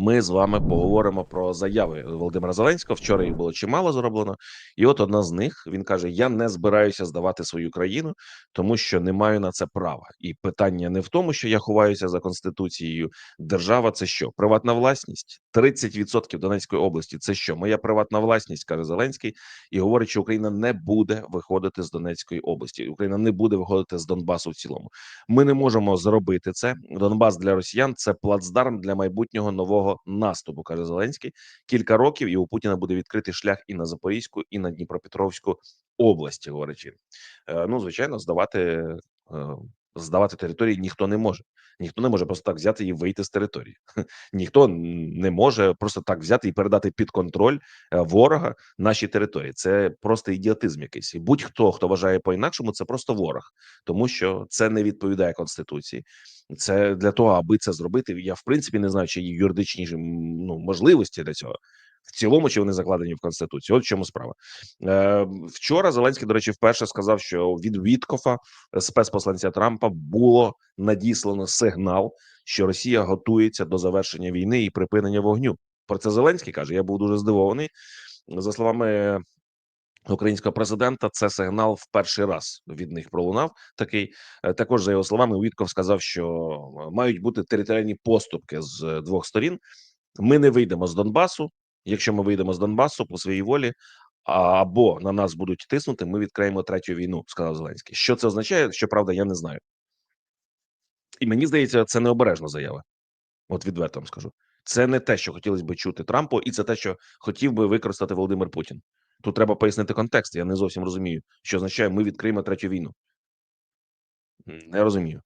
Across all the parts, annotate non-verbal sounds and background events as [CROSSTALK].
ми з вами поговоримо про заяви Володимира Зеленського. Вчора їх було чимало зроблено, і от одна з них він каже: Я не збираюся здавати свою країну, тому що не маю на це права. І питання не в тому, що я ховаюся за конституцією. Держава це що? Приватна власність? 30% Донецької області. Це що? Моя приватна власність, каже Зеленський, і говорить, що Україна не буде виходити з Донецької області. Україна не буде виходити з Донбасу в цілому. Ми не можемо зробити це. Донбас для росіян це плацдарм для майбутнього нового наступу, каже Зеленський. Кілька років і у Путіна буде відкритий шлях і на Запорізьку, і на Дніпропетровську області. Він. Е, Ну звичайно, здавати е, здавати території ніхто не може. Ніхто не може просто так взяти і вийти з території. [LAUGHS] Ніхто не може просто так взяти і передати під контроль е, ворога наші території. Це просто ідіотизм якийсь. І будь-хто хто вважає по інакшому, це просто ворог, тому що це не відповідає конституції. Це для того, аби це зробити. Я в принципі не знаю, чи є юридичні ну можливості для цього. В цілому, чи вони закладені в конституції? От в чому справа Е, вчора. Зеленський, до речі, вперше сказав, що від Віткофа спецпосланця Трампа було надіслано сигнал, що Росія готується до завершення війни і припинення вогню. Про це Зеленський каже: Я був дуже здивований. За словами українського президента, це сигнал в перший раз від них пролунав. Такий Е, також за його словами, Вітков сказав, що мають бути територіальні поступки з двох сторін. Ми не вийдемо з Донбасу. Якщо ми вийдемо з Донбасу по своїй волі, або на нас будуть тиснути, ми відкриємо третю війну. Сказав Зеленський. Що це означає? Щоправда, я не знаю. І мені здається, це необережна заява. От відверто вам скажу. Це не те, що хотілося б чути Трампу, і це те, що хотів би використати Володимир Путін. Тут треба пояснити контекст. Я не зовсім розумію, що означає, ми відкриємо третю війну. Не розумію.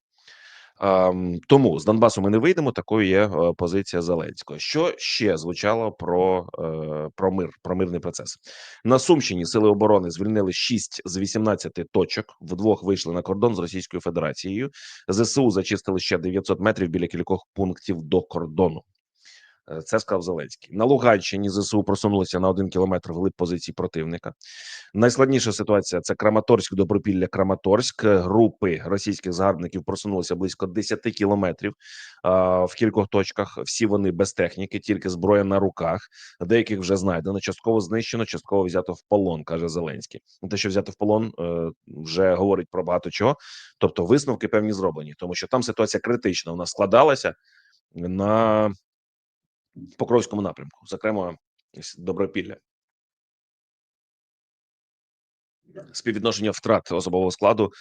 Um, тому з Донбасу ми не вийдемо. Такою є uh, позиція Зеленського. Що ще звучало про uh, про мир, про мирний процес на Сумщині. Сили оборони звільнили 6 з 18 точок. Вдвох вийшли на кордон з Російською Федерацією. Зсу зачистили ще 900 метрів біля кількох пунктів до кордону. Е, це сказав Зеленський на Луганщині. Зсу просунулися на один кілометр глиб позицій противника. Найскладніша ситуація це Краматорськ, Добропілля, Краматорськ. Групи російських загарбників просунулися близько 10 кілометрів а, в кількох точках. Всі вони без техніки, тільки зброя на руках. Деяких вже знайдено. Частково знищено, частково взято в полон, каже Зеленський. Те, що взято в полон, е, вже говорить про багато чого. Тобто, висновки певні зроблені, тому що там ситуація критична. Вона складалася на Покровському напрямку, зокрема Добропілля. Співвідношення втрат особового складу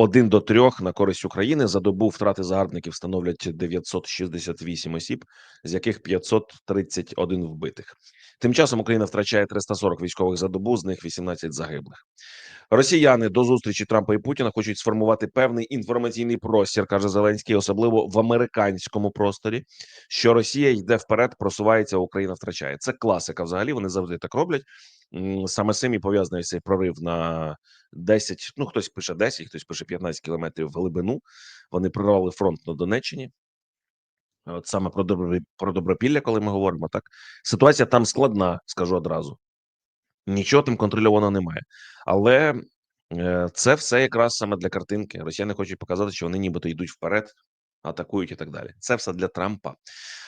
один до трьох на користь України за добу втрати загарбників становлять 968 осіб, з яких 531 вбитих. Тим часом Україна втрачає 340 військових за добу, з них 18 загиблих. Росіяни до зустрічі Трампа і Путіна хочуть сформувати певний інформаційний простір, каже Зеленський, особливо в американському просторі. Що Росія йде вперед, просувається, Україна втрачає. Це класика. Взагалі вони завжди так роблять. Саме цим і пов'язаний цей прорив на 10, Ну хтось пише 10, хтось пише 15 кілометрів в глибину. Вони прорвали фронт на Донеччині. От саме про добро, про добропілля, коли ми говоримо, так ситуація там складна, скажу одразу. Нічого там контрольовано немає, але е, це все якраз саме для картинки. Росіяни хочуть показати, що вони нібито йдуть вперед, атакують і так далі. Це все для Трампа.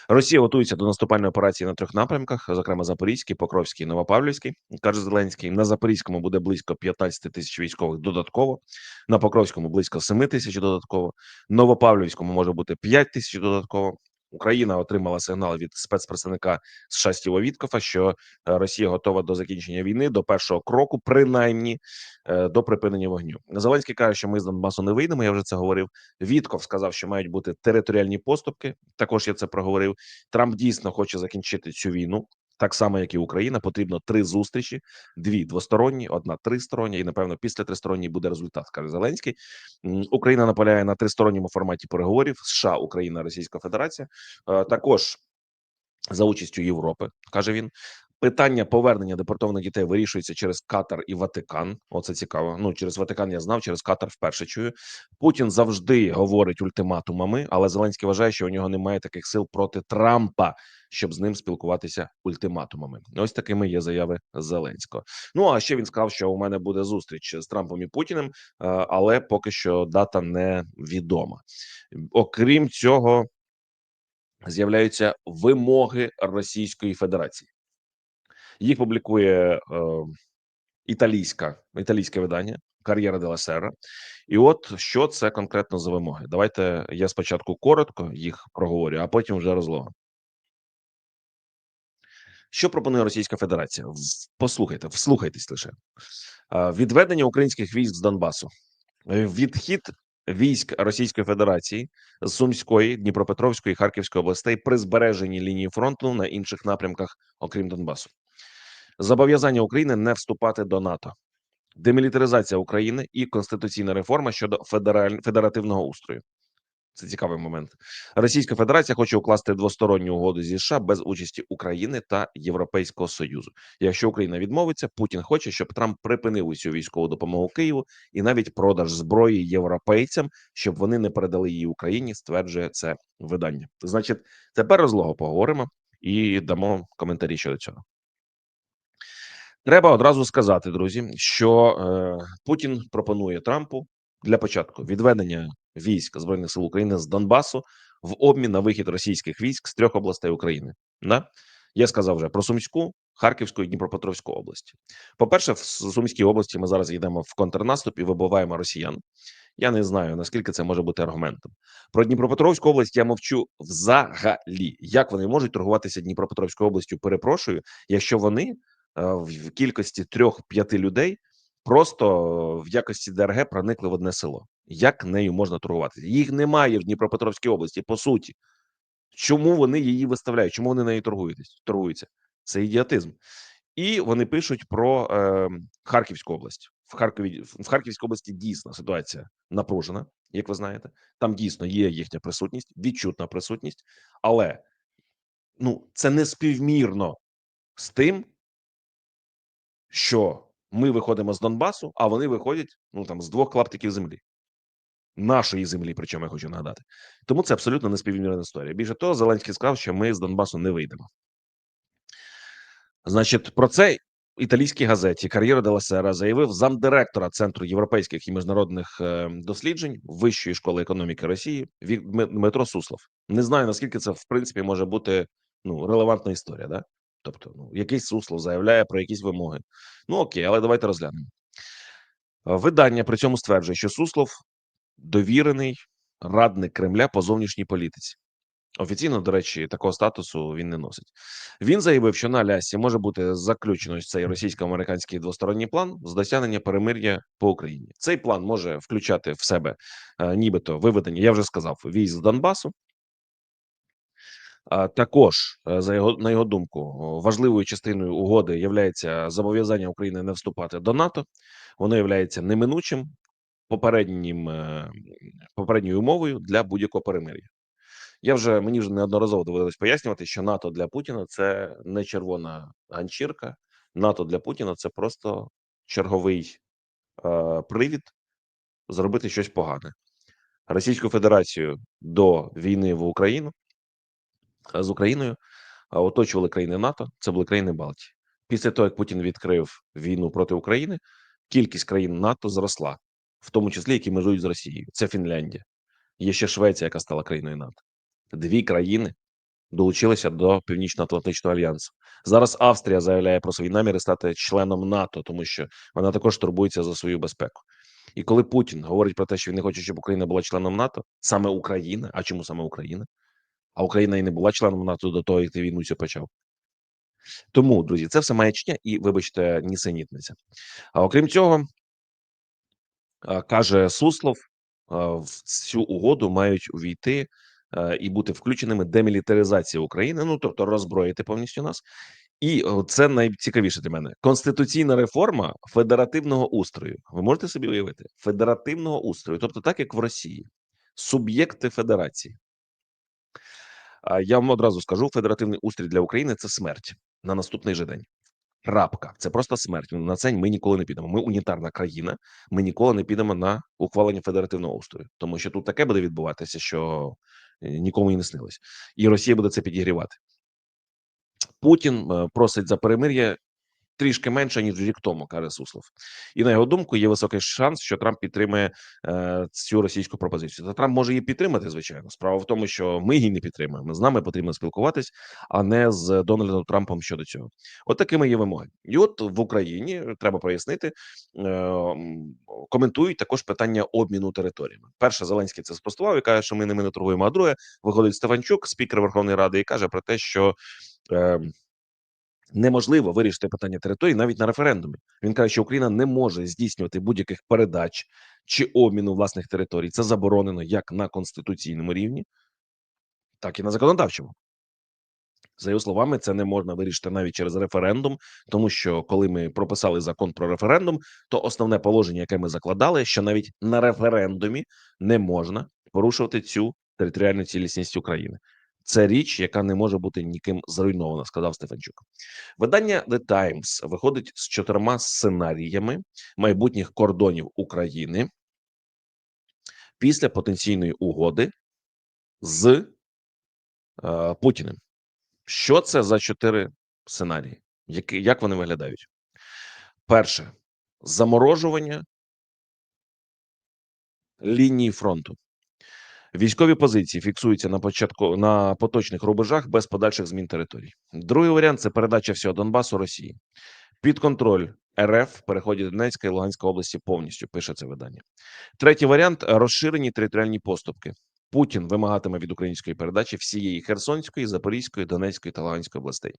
Росія готується до наступальної операції на трьох напрямках, зокрема Запорізький, Покровський, Новопавлівський. каже Зеленський. На Запорізькому буде близько 15 тисяч військових додатково. На Покровському близько 7 тисяч додатково. Новопавлівському може бути 5 тисяч додатково. Україна отримала сигнал від спецпредставника США Стіва Віткофа, що е, Росія готова до закінчення війни до першого кроку, принаймні е, до припинення вогню. Зеленський каже, що ми з Донбасу не вийдемо. Я вже це говорив. Вітков сказав, що мають бути територіальні поступки. Також я це проговорив. Трамп дійсно хоче закінчити цю війну так само як і Україна, потрібно три зустрічі: дві двосторонні, одна тристороння, і напевно після тристоронньої буде результат. каже Зеленський. Україна наполягає на тристоронньому форматі переговорів США, Україна, Російська Федерація. Е, також за участю Європи каже він. Питання повернення депортованих дітей вирішується через Катар і Ватикан. Оце цікаво. Ну через Ватикан я знав, через Катар вперше чую. Путін завжди говорить ультиматумами, але Зеленський вважає, що у нього немає таких сил проти Трампа, щоб з ним спілкуватися ультиматумами. Ось такими є заяви Зеленського. Ну а ще він сказав, що у мене буде зустріч з Трампом і Путіним, е, але поки що дата не відома. Окрім цього. з'являються вимоги Російської Федерації. Їх публікує е, італійська італійське видання Кар'єра де Сера. І от що це конкретно за вимоги? Давайте я спочатку коротко їх проговорю, а потім вже розлогом. Що пропонує Російська Федерація? Послухайте, вслухайтесь лише відведення українських військ з Донбасу, Е, відхід військ Російської Федерації з Сумської, Дніпропетровської, Харківської областей при збереженні лінії фронту на інших напрямках, окрім Донбасу, зобов'язання України не вступати до НАТО, демілітаризація України і конституційна реформа щодо федераль... федеративного устрою. Це цікавий момент. Російська Федерація хоче укласти двосторонню угоду зі США без участі України та Європейського Союзу. Якщо Україна відмовиться, Путін хоче, щоб Трамп припинив усю військову допомогу Києву і навіть продаж зброї європейцям, щоб вони не передали її Україні. Стверджує це видання. Значить, тепер розлого поговоримо і дамо коментарі щодо цього. Треба одразу сказати, друзі, що е, Путін пропонує Трампу для початку відведення військ збройних сил України з Донбасу в обмін на вихід російських військ з трьох областей України. Да? Я сказав вже про Сумську, Харківську і Дніпропетровську області. По перше, в Сумській області ми зараз йдемо в контрнаступ і вибиваємо росіян. Я не знаю наскільки це може бути аргументом. Про Дніпропетровську область я мовчу взагалі. Як вони можуть торгуватися Дніпропетровською областю? Перепрошую, якщо вони в кількості трьох-п'яти людей просто в якості ДРГ проникли в одне село. Як нею можна торгуватися? Їх немає в Дніпропетровській області, по суті. Чому вони її виставляють? Чому вони нею торгують? торгуються? Це ідіотизм. І вони пишуть про е, Харківську область. В Харкові в Харківській області дійсно ситуація напружена, як ви знаєте. Там дійсно є їхня присутність, відчутна присутність, але ну це не співмірно з тим, що ми виходимо з Донбасу, а вони виходять ну там з двох клаптиків землі. Нашої землі, причому я хочу нагадати. Тому це абсолютно неспівмірна історія. Більше того, Зеленський сказав, що ми з Донбасу не вийдемо. Значить, про це італійській газеті Кар'єра де ла Сера заявив замдиректора Центру європейських і міжнародних е, досліджень Вищої школи економіки Росії Дмитро Суслов. Не знаю наскільки це в принципі може бути ну релевантна історія, да? Тобто, ну якийсь Суслов заявляє про якісь вимоги. Ну окей, але давайте розглянемо. Е, Видання при цьому стверджує, що Суслов довірений радник Кремля по зовнішній політиці. Офіційно, до речі, такого статусу він не носить. Він заявив, що на Алясі може бути заключено цей російсько-американський двосторонній план з досягнення перемир'я по Україні. Цей план може включати в себе, е, нібито виведення, я вже сказав, військ з Донбасу. Також е, за його на його думку, важливою частиною угоди є зобов'язання України не вступати до НАТО. Воно є неминучим попереднім е, попередньою умовою для будь-якого перемир'я. Я вже мені вже неодноразово доводилось пояснювати, що НАТО для Путіна це не червона ганчірка. НАТО для Путіна це просто черговий е, привід зробити щось погане. Російську Федерацію до війни в Україну з Україною е, оточували країни НАТО. Це були країни Балтії. Після того, як Путін відкрив війну проти України, кількість країн НАТО зросла, в тому числі які межують з Росією. Це Фінляндія. Є ще Швеція, яка стала країною НАТО. Дві країни долучилися до Північно-Атлантичного альянсу. Зараз Австрія заявляє про свої наміри стати членом НАТО, тому що вона також турбується за свою безпеку. І коли Путін говорить про те, що він не хоче, щоб Україна була членом НАТО, саме Україна. А чому саме Україна? А Україна і не була членом НАТО до того, як ти війну цю почав. Тому, друзі, це все маячня і, вибачте, нісенітниця. А окрім цього, каже Суслов, в цю угоду мають увійти і бути включеними демілітаризація України, ну тобто роззброїти повністю нас. І це найцікавіше для мене конституційна реформа федеративного устрою. Ви можете собі уявити федеративного устрою, тобто так як в Росії, суб'єкти федерації. А я вам одразу скажу: федеративний устрій для України це смерть на наступний же день. Крапка, це просто смерть. На це ми ніколи не підемо. Ми унітарна країна. Ми ніколи не підемо на ухвалення федеративного устрою, тому що тут таке буде відбуватися, що е, нікому і не снилось, і Росія буде це підігрівати. Путін е, просить за перемир'я трішки менше ніж рік тому, каже Суслов. І на його думку, є високий шанс, що Трамп підтримує е, цю російську пропозицію. Та Трамп може її підтримати, звичайно. Справа в тому, що ми її не підтримуємо. З нами потрібно спілкуватись, а не з Дональдом Трампом щодо цього. От такими є вимоги. І от в Україні треба прояснити. Е, коментують також питання обміну територіями. Перше, Зеленський це спростував і каже, що ми ними не торгуємо. А друге, виходить Стефанчук, спікер Верховної Ради, і каже про те, що. Е, неможливо вирішити питання території навіть на референдумі. Він каже, що Україна не може здійснювати будь-яких передач чи обміну власних територій. Це заборонено як на конституційному рівні, так і на законодавчому. За його словами, це не можна вирішити навіть через референдум, тому що коли ми прописали закон про референдум, то основне положення, яке ми закладали, що навіть на референдумі не можна порушувати цю територіальну цілісність України. Це річ, яка не може бути ніким зруйнована, сказав Стефанчук. Видання The Times виходить з чотирма сценаріями майбутніх кордонів України після потенційної угоди з е, Путіним. Що це за чотири сценарії? Які, як вони виглядають? Перше заморожування лінії фронту. Військові позиції фіксуються на початку на поточних рубежах без подальших змін територій. Другий варіант це передача всього Донбасу Росії під контроль РФ переходить Донецька і Луганська області повністю. Пише це видання. Третій варіант розширені територіальні поступки. Путін вимагатиме від української передачі всієї Херсонської, Запорізької, Донецької та Луганської областей.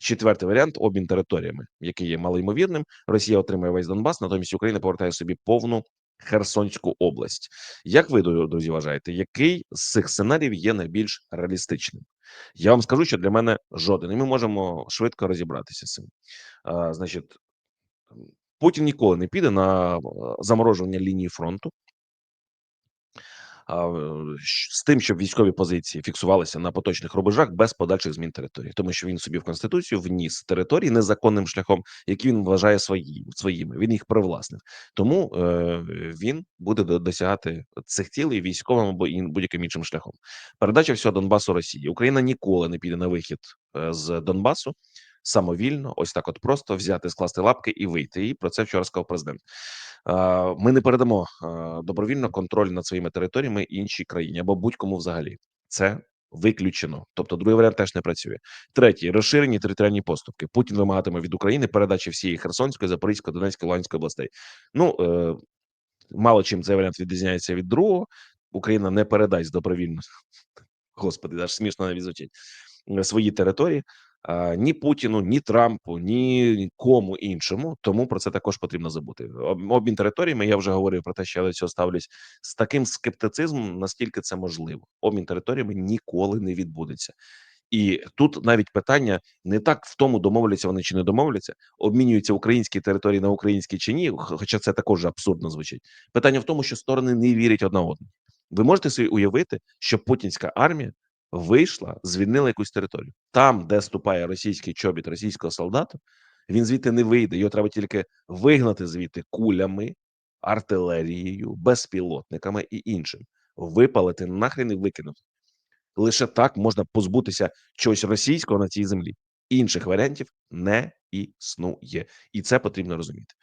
Четвертий варіант обмін територіями, який є малоймовірним. Росія отримає весь Донбас, натомість Україна повертає собі повну Херсонську область. Як ви, друзі, вважаєте, який з цих сценаріїв є найбільш реалістичним? Я вам скажу, що для мене жоден, і ми можемо швидко розібратися з цим. Значить, Путін ніколи не піде на заморожування лінії фронту. З тим, щоб військові позиції фіксувалися на поточних рубежах без подальших змін території, тому що він собі в конституцію вніс території незаконним шляхом, які він вважає свої, своїми. Він їх привласнив, тому е, він буде досягати цих цілей військовим або будь-яким іншим шляхом. Передача всього Донбасу Росії. Україна ніколи не піде на вихід е, з Донбасу самовільно, ось так, от просто взяти, скласти лапки і вийти. І про це вчора сказав президент. Ми не передамо добровільно контроль над своїми територіями іншій країні або будь-кому взагалі. Це виключено. Тобто, другий варіант теж не працює. Третій розширені територіальні поступки. Путін вимагатиме від України передачі всієї Херсонської, Запорізької, Донецької, Луганської областей. Ну е, мало чим цей варіант відрізняється від другого. Україна не передасть добровільно. [LAUGHS] Господи, аж смішно навіть звучить свої території ні Путіну, ні Трампу, ні кому іншому. Тому про це також потрібно забути. Обмін територіями. Я вже говорив про те, що я до цього ставлюсь з таким скептицизмом, наскільки це можливо. Обмін територіями ніколи не відбудеться. І тут навіть питання не так в тому, домовляться вони чи не домовляться, обмінюються українські території на українські чи ні. Хоча це також абсурдно звучить. Питання в тому, що сторони не вірять одна одній. Ви можете собі уявити, що путінська армія вийшла, звільнила якусь територію. Там, де ступає російський чобіт російського солдата, він звідти не вийде. Його треба тільки вигнати звідти кулями, артилерією, безпілотниками і іншим. Випалити нахрен і викинути. Лише так можна позбутися чогось російського на цій землі. Інших варіантів не існує, і це потрібно розуміти.